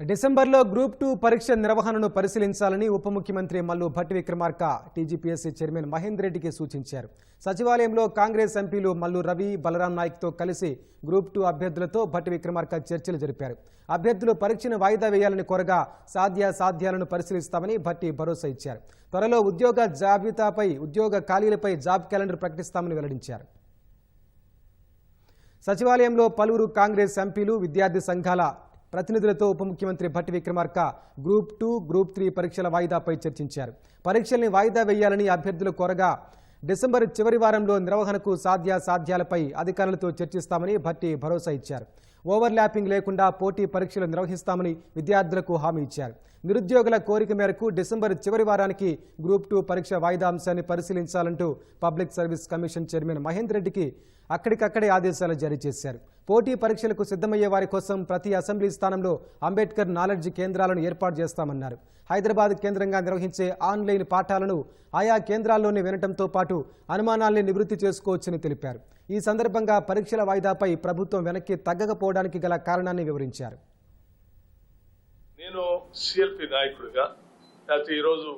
డిసెంబర్లో group two పరీక్ష నిర్వహణను పరిశీలించాలని ఉప ముఖ్యమంత్రి మల్లు భట్టి విక్రమార్క టీజీపీఎస్సీ చైర్మన్ మహేందర్ రెడ్డికి సూచించారు. సచివాలయంలో కాంగ్రెస్ ఎంపీలు మల్లు రవి బలరాం నాయక్తో కలిసి గ్రూప్ టూ అభ్యర్థులతో భట్టి విక్రమార్క చర్చలు జరిపారు. అభ్యర్థులు పరీక్షను వాయిదా వేయాలని కోరగా సాధ్య సాధ్యాలను పరిశీలిస్తామని భట్టి భరోసా ఇచ్చారు. త్వరలో ఉద్యోగ జాబితాపై ఉద్యోగ ఖాళీలపై జాబ్ క్యాలెండర్ ప్రకటిస్తామని వెల్లడించారు. సచివాలయంలో పలువురు కాంగ్రెస్ ఎంపీలు విద్యార్థి సంఘాల ప్రతినిధులతో ఉప ముఖ్యమంత్రి Bhatti Vikramarka group two group three పరీక్షల వాయిదాపై చర్చించారు. పరీక్షల్ని వాయిదా వేయాలని అభ్యర్థులు కోరగా డిసెంబర్ చివరి వారంలో నిర్వహణకు సాధ్యాసాధ్యాలపై అధికారులతో చర్చిస్తామని భట్టి భరోసా ఇచ్చారు. ఓవర్ ల్యాపింగ్ లేకుండా పోటీ పరీక్షలు నిర్వహిస్తామని విద్యార్థులకు హామీ ఇచ్చారు. నిరుద్యోగుల కోరిక మేరకు డిసెంబర్ చివరి వారానికి గ్రూప్ టూ పరీక్ష వాయిదా అంశాన్ని పరిశీలించాలంటూ public service commission chairman Mahender రెడ్డికి అక్కడికక్కడే ఆదేశాలు జారీ చేశారు. పోటీ పరీక్షలకు సిద్ధమయ్యే వారి కోసం ప్రతి అసెంబ్లీ స్థానంలో అంబేద్కర్ నాలెడ్జ్ కేంద్రాలను ఏర్పాటు చేస్తామన్నారు. హైదరాబాద్ కేంద్రంగా నిర్వహించే ఆన్లైన్ పాఠాలను ఆయా కేంద్రాల్లోనే వినటంతో పాటు అనుమానాల్ని నివృత్తి చేసుకోవచ్చని తెలిపారు. ఈ సందర్భంగా పరీక్షల వాయిదాపై ప్రభుత్వం వెనక్కి తగ్గకపోవడానికి గల కారణాన్ని వివరించారు. నేను సిఎల్పి నాయకుడిగా లేకపోతే ఈరోజు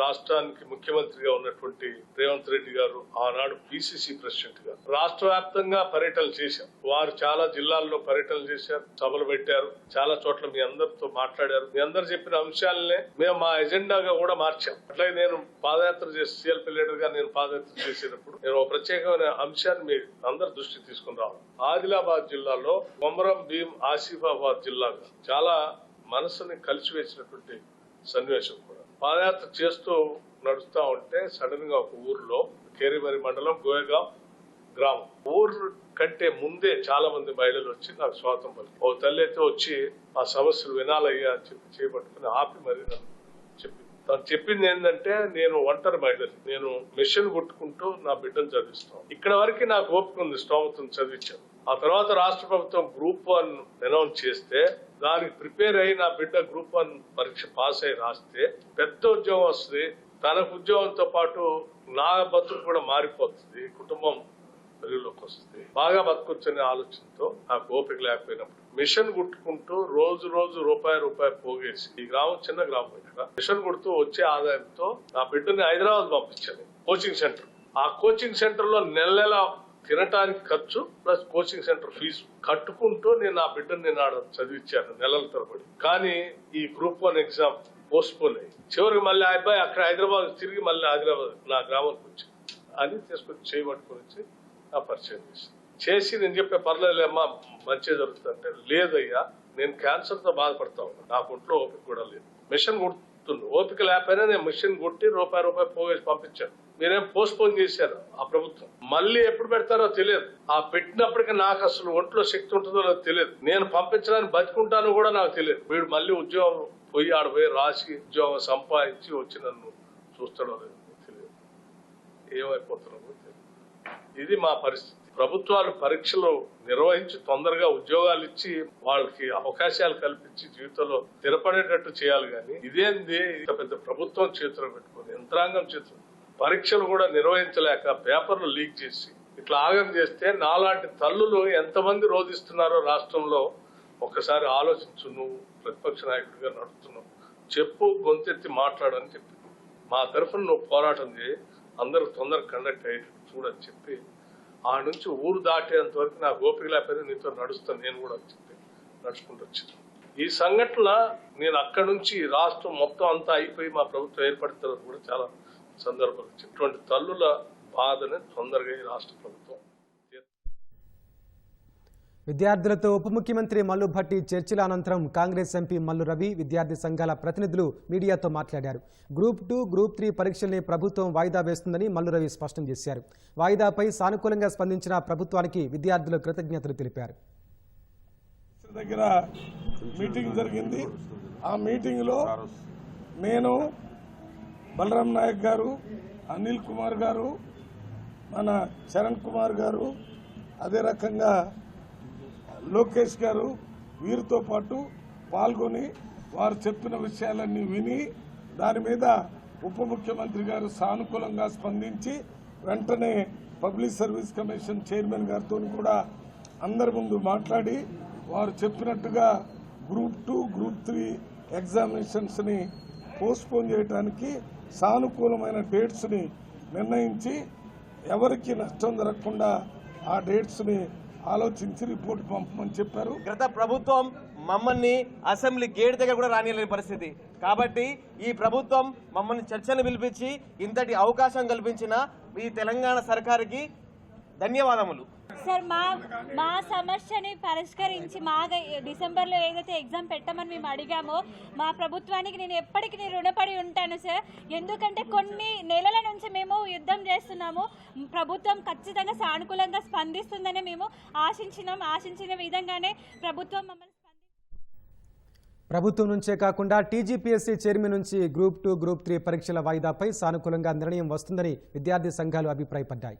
రాష్ట్రానికి ముఖ్యమంత్రిగా ఉన్నటువంటి రేవంత్ రెడ్డి గారు ఆనాడు పిసిసి ప్రెసిడెంట్గా రాష్ట్ర వ్యాప్తంగా పర్యటనలు చేశారు వారు చాలా జిల్లాల్లో పర్యటనలు చేశారు సభలు పెట్టారు చాలా చోట్ల మీ అందరితో మాట్లాడారు. మీ అందరు చెప్పిన అంశాలనే మేము మా ఎజెండాగా కూడా మార్చాం. అట్లాగే నేను పాదయాత్ర చేసి సిఎల్పి లీడర్గా నేను పాదయాత్ర చేసేటప్పుడు నేను ఒక ప్రత్యేకమైన అంశాన్ని మీ అందరి దృష్టి తీసుకుని రావాలి. ఆదిలాబాద్ జిల్లాలో కొమరం భీం ఆసిఫాబాద్ జిల్లాగా చాలా మనసుని కలిసివేసినటువంటి సన్నివేశం కూడా. పాదయాత్ర చేస్తూ నడుస్తూ ఉంటే సడన్గా ఒక ఊర్లో కేరిమరి మండలం గోయగాం గ్రామం. ఊరు కంటే ముందే చాలా మంది మహిళలు వచ్చి నాకు స్వాతం పలికి ఓ తల్లి అయితే వచ్చి ఆ సమస్యలు వినాలయ్యా అని చెప్పి చేపట్టుకుని ఆపి మరి నన్ను చెప్పింది. తను చెప్పింది ఏంటంటే నేను ఒంటరి మహిళని. నేను మిషన్ కుట్టుకుంటూ నా బిడ్డను చదివిస్తాను ఇక్కడ వరకు నాకు ఓపిక ఉంది స్తోమతను చదివించాను. ఆ తర్వాత రాష్ట్ర ప్రభుత్వం గ్రూప్ వన్ అనౌన్స్ చేస్తే దానికి ప్రిపేర్ అయి నా బిడ్డ గ్రూప్ వన్ పరీక్ష పాస్ అయి రాస్తే పెద్ద ఉద్యోగం వస్తుంది. తనకు ఉద్యోగంతో పాటు నా బతుకు కూడా మారిపోతుంది. కుటుంబం వెలుగులోకి వస్తుంది. బాగా బతకొచ్చనే ఆలోచనతో నాకు ఓపిక లేకపోయినప్పుడు మిషన్ కుట్టుకుంటూ రోజు రోజు రూపాయి రూపాయి పోగేసి ఈ గ్రామం చిన్న గ్రామం ఇక్కడ మిషన్ కుడుతూ వచ్చే ఆదాయంతో నా బిడ్డని హైదరాబాద్ పంపించాను. Coaching centre. ఆ కోచింగ్ సెంటర్లో నెల నెల తినటానికి ఖర్చు ప్లస్ కోచింగ్ సెంటర్ ఫీజు. కట్టుకుంటూ నేను నా బిడ్డను నేను ఆడ చదివించాను నెలల తరబడి. కానీ ఈ group one exam postpone అయ్యి చివరికి మళ్ళీ ఆ అబ్బాయి అక్కడ హైదరాబాద్ తిరిగి మళ్ళీ హైదరాబాద్ నా గ్రామానికి వచ్చి అని తీసుకొని చేయబట్టుకుని వచ్చి నా పరిచయం చేసి. చేసి నేను చెప్పే పర్లేదులేమ్మా మంచిగా జరుగుతుంది అంటే లేదయ్యా నేను క్యాన్సర్తో బాధపడతా ఉన్నా. నాకు ఒంట్లో ఓపిక కూడా లేదు. మిషన్ కుడుతుంది ఓపిక లేకపోయినా నేను మిషన్ కొట్టి రూపాయి రూపాయి పోగేసి పంపించాను. మీరేం పోస్ట్ పోన్ చేశారు ఆ ప్రభుత్వం. మళ్ళీ ఎప్పుడు పెడతారో తెలియదు. ఆ పెట్టినప్పటికీ నాకు అసలు ఒంట్లో శక్తి ఉంటుందో నాకు తెలియదు. నేను పంపించడానికి బతుకుంటాను కూడా నాకు తెలియదు. వీడు మళ్ళీ ఉద్యోగం పోయి ఆడపోయి రాసి ఉద్యోగం సంపాదించి వచ్చి నన్ను చూస్తాడో లేదో తెలియదు. ఏమైపోతున్నామో తెలియదు. ఇది మా పరిస్థితి. ప్రభుత్వాలు పరీక్షలు నిర్వహించి తొందరగా ఉద్యోగాలు ఇచ్చి వాళ్ళకి అవకాశాలు కల్పించి జీవితంలో స్థిరపడేటట్టు చేయాలి కానీ ఇదేంది ఇంత పెద్ద ప్రభుత్వం చేతిలో పెట్టుకుని యంత్రాంగం చేతులు. పరీక్షలు కూడా నిర్వహించలేక పేపర్లు లీక్ చేసి ఇట్లా ఆగం చేస్తే నాలాంటి తల్లులు ఎంతమంది రోధిస్తున్నారో రాష్ట్రంలో ఒక్కసారి ఆలోచించు నువ్వు ప్రతిపక్ష నాయకుడిగా నడుస్తున్నావు చెప్పు గొంతెత్తి మాట్లాడని చెప్పి. మా తరఫున నువ్వు పోరాటం చేయి అందరూ తొందరగా కండక్ట్ అయ్యేటట్టు చూడని చెప్పి ఆ నుంచి ఊరు దాటేంత వరకు నా ఓపిక లేకపోతే నీతో నడుస్తాను నేను కూడా అని చెప్పి నడుచుకుంటూ వచ్చింది ఈ సంఘటన నేను అక్కడి నుంచి రాష్ట్రం మొత్తం అంతా అయిపోయి మా ప్రభుత్వం ఏర్పడిన తర్వాత కూడా చాలా సందర్భాలు వచ్చాయి. ఇటువంటి తల్లుల బాధని తొందరగా ఈ రాష్ట్ర ప్రభుత్వం విద్యార్థులతో ఉప ముఖ్యమంత్రి మల్లు భట్టి చర్చల అనంతరం కాంగ్రెస్ ఎంపీ మల్లు రవి విద్యార్థి సంఘాల ప్రతినిధులు మీడియాతో మాట్లాడారు. గ్రూప్ టూ గ్రూప్ త్రీ పరీక్షల్ని ప్రభుత్వం వాయిదా వేస్తుందని మల్లు రవి స్పష్టం చేశారు. వాయిదాపై సానుకూలంగా స్పందించిన ప్రభుత్వానికి విద్యార్థులు కృతజ్ఞతలు తెలిపారు. దగ్గర మీటింగ్ జరిగింది. ఆ మీటింగ్లో నేను బలరాం నాయక్ గారు అనిల్ కుమార్ గారు మన చరణ్ కుమార్ గారు అదే రకంగా లోకేష్ గారు వీరితో పాటు పాల్గొని వారు చెప్పిన విషయాలన్నీ విని దాని మీద ఉప ముఖ్యమంత్రి గారు సానుకూలంగా స్పందించి వెంటనే పబ్లిక్ సర్వీస్ కమిషన్ చైర్మన్ గారితో కూడా అందరి ముందు మాట్లాడి వారు చెప్పినట్టుగా గ్రూప్ టూ గ్రూప్ త్రీ ఎగ్జామినేషన్స్ని పోస్ట్పోన్ చేయడానికి సానుకూలమైన డేట్స్ని నిర్ణయించి ఎవరికి నష్టం జరగకుండా ఆ డేట్స్ని ఆలోచించి రిపోర్ట్ పంపమని చెప్పారు. గత ప్రభుత్వం మమ్మల్ని అసెంబ్లీ గేట్ దగ్గర కూడా రానియలేని పరిస్థితి. కాబట్టి ఈ ప్రభుత్వం మమ్మల్ని చర్చను పిలిపించి ఇంతటి అవకాశం కల్పించిన ఈ తెలంగాణ సర్కారుకి ధన్యవాదములు. సార్ మా మా సమస్యని పరిష్కరించి మా డిసెంబర్లో ఏదైతే ఎగ్జామ్ పెట్టమని మేము అడిగామో మా ప్రభుత్వానికి నేను ఎప్పటికీ నేను రుణపడి ఉంటాను సార్. ఎందుకంటే కొన్ని నెలల నుంచి మేము యుద్ధం చేస్తున్నాము. ప్రభుత్వం ఖచ్చితంగా సానుకూలంగా స్పందిస్తుందని మేము ఆశించినాం. ఆశించిన విధంగానే ప్రభుత్వం మమ్మల్ని ప్రభుత్వం నుంచే కాకుండా టీజీపీఎస్సీ చైర్మన్ నుంచి గ్రూప్ టూ గ్రూప్ త్రీ పరీక్షల వాయిదాపై సానుకూలంగా నిర్ణయం వస్తుందని విద్యార్థి సంఘాలు అభిప్రాయపడ్డాయి.